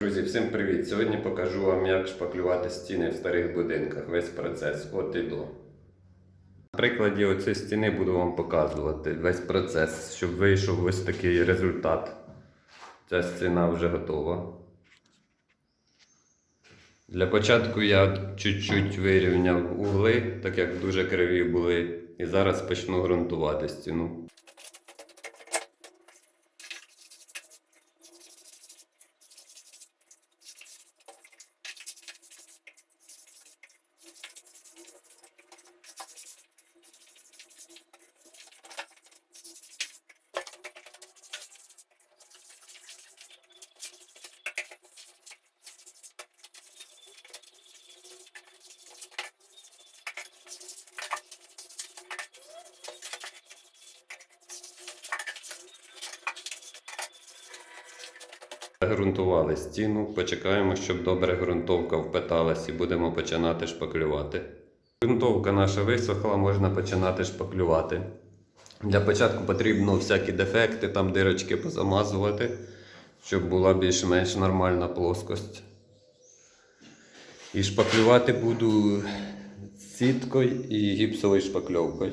Друзі, всім привіт! Сьогодні покажу вам, як шпаклювати стіни в старих будинках. Весь процес от і до. На прикладі оцієї стіни буду вам показувати весь процес, щоб вийшов ось такий результат. Ця стіна вже готова. Для початку я чуть-чуть вирівняв угли, так як дуже криві були. І зараз почну ґрунтувати стіну. Грунтували стіну, почекаємо, щоб добре ґрунтовка впиталась і будемо починати шпаклювати. Ґрунтовка наша висохла, можна починати шпаклювати. Для початку потрібно всякі дефекти, там дирочки позамазувати, щоб була більш-менш нормальна плоскость. І шпаклювати буду сіткою і гіпсовою шпакльовкою.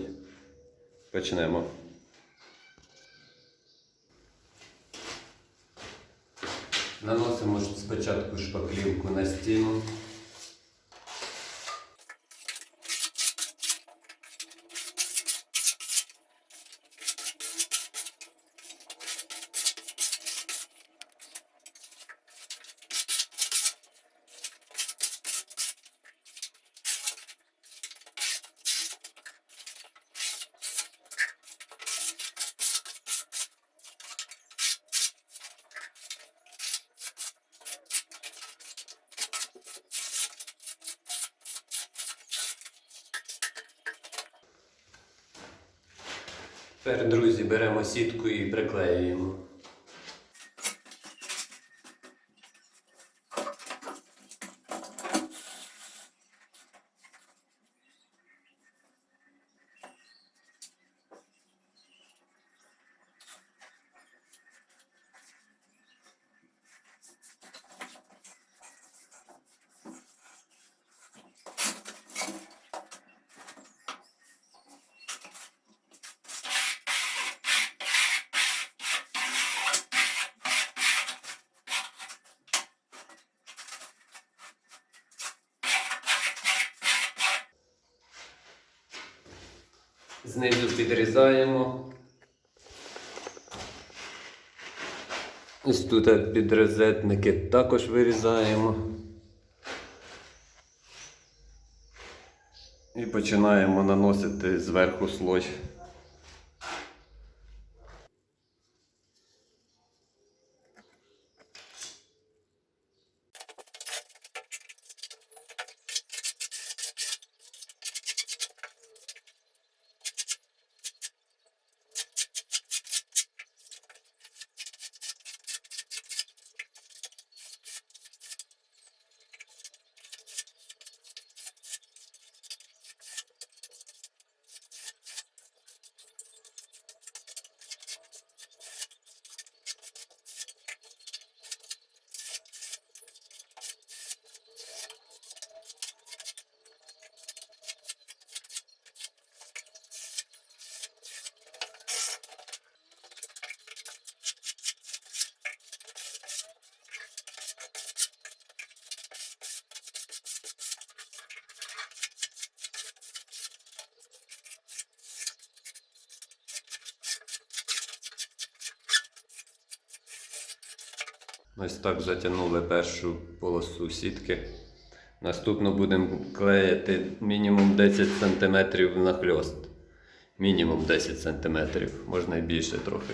Почнемо. Наносимо спочатку шпаклівку на стіну. Тепер, друзі, беремо сітку і приклеюємо. Знизу підрізаємо. Ось тут підрозетники також вирізаємо. І починаємо наносити зверху слой. Ось так затягнули першу полосу сітки. Наступно будемо клеїти мінімум 10 см на хльост. Мінімум 10 см, можна і більше трохи.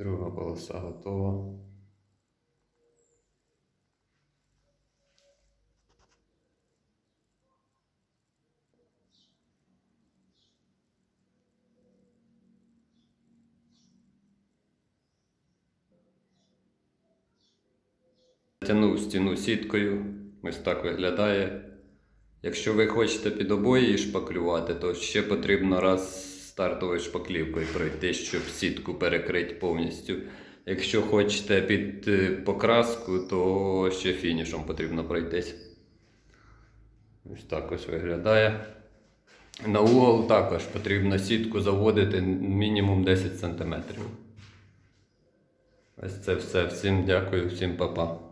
Друга полоса готова. Тянув стіну сіткою. Ось так виглядає. Якщо ви хочете під обої шпаклювати, то ще потрібно раз стартовою шпаклівкою пройти, щоб сітку перекрити повністю. Якщо хочете під е, покраску, то ще фінішом потрібно пройтись. Ось так ось виглядає. На угол також потрібно сітку заводити мінімум 10 см. Ось це все. Всім дякую, всім па-па.